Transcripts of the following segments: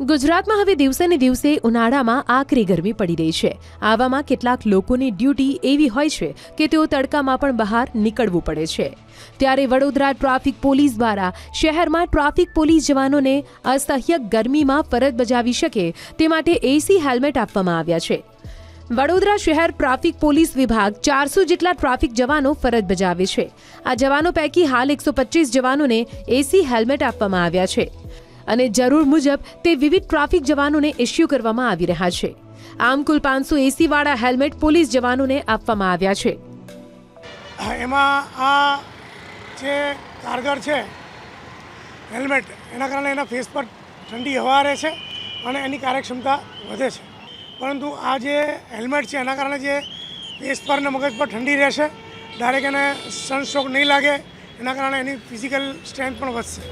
ગુજરાતમાં હવે દિવસે ને દિવસે ઉનાળામાં આકરી ગરમી પડી રહી છે. આવામાં કેટલાક લોકોની ડ્યુટી એવી હોય છે કે તેઓ તડકામાં પણ બહાર નીકળવું પડે છે. ત્યારે વડોદરા ટ્રાફિક પોલીસ દ્વારા શહેરમાં ટ્રાફિક પોલીસ જવાનોને અસહ્ય ગરમીમાં ફરજ બજાવી શકે તે માટે એસી હેલ્મેટ આપવામાં આવ્યા છે. વડોદરા શહેર ટ્રાફિક પોલીસ વિભાગ ચારસો જેટલા ટ્રાફિક જવાનો ફરજ બજાવે છે. આ જવાનો પૈકી હાલ એકસો પચીસ જવાનોને એસી હેલ્મેટ આપવામાં આવ્યા છે. અને જરૂર મુજબ તે વિવિધ ટ્રાફિક જવાનોને ઇસ્યુ કરવામાં આવી રહ્યા છે. આમ કુલ પાંચસો એસી વાળા હેલ્મેટ પોલીસ જવાનોને આપવામાં આવ્યા છે. એમાં આ જે કારગર છે, હેલ્મેટ, એના કારણે એના ફેસ પર ઠંડી હવા રહે છે અને એની કાર્યક્ષમતા વધે છે. પરંતુ આ જે હેલ્મેટ છે, એના કારણે જે ફેસ પર ને મગજ પર ઠંડી રહેશે ડાયરેક્ટ એને સનસ્ટ્રોક નહીં લાગે, એના કારણે એની ફિઝિકલ સ્ટ્રેન્થ પણ વધશે.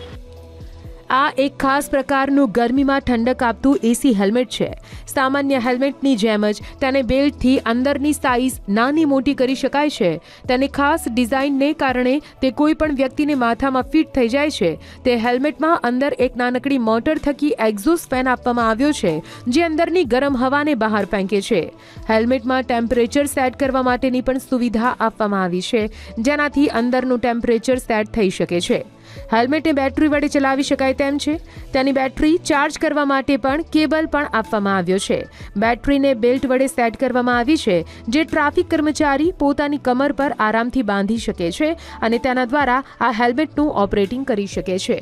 આ એક ખાસ પ્રકારનું ગરમીમાં ઠંડક આપતું એસી હેલ્મેટ છે. સામાન્ય હેલ્મેટની જેમ જ તેને બેલ્ટથી અંદરની સાઇઝ નાની મોટી કરી શકાય છે. તેને ખાસ ડિઝાઇનને કારણે તે કોઈ પણ વ્યક્તિને માથામાં ફિટ થઈ જાય છે. તે હેલ્મેટમાં અંદર એક નાનકડી મોટર થકી એક્ઝોસ્ટ ફેન આપવામાં આવ્યો છે, જે અંદરની ગરમ હવાને બહાર ફેંકે છે. હેલ્મેટમાં ટેમ્પરેચર સેટ કરવા માટેની પણ સુવિધા આપવામાં આવી છે, જેનાથી અંદરનું ટેમ્પરેચર સેટ થઈ શકે છે. હેલ્મેટને બેટરી વડે ચલાવી શકાય તેમ છે. તેની બેટરી ચાર્જ કરવા માટે પણ કેબલ પણ આપવામાં આવ્યો છે. બેટરીને બેલ્ટ વડે સેટ કરવામાં આવી છે, જે ટ્રાફિક કર્મચારી પોતાની કમર પર આરામથી બાંધી શકે છે અને તેના દ્વારા આ હેલ્મેટનું ઓપરેટિંગ કરી શકે છે.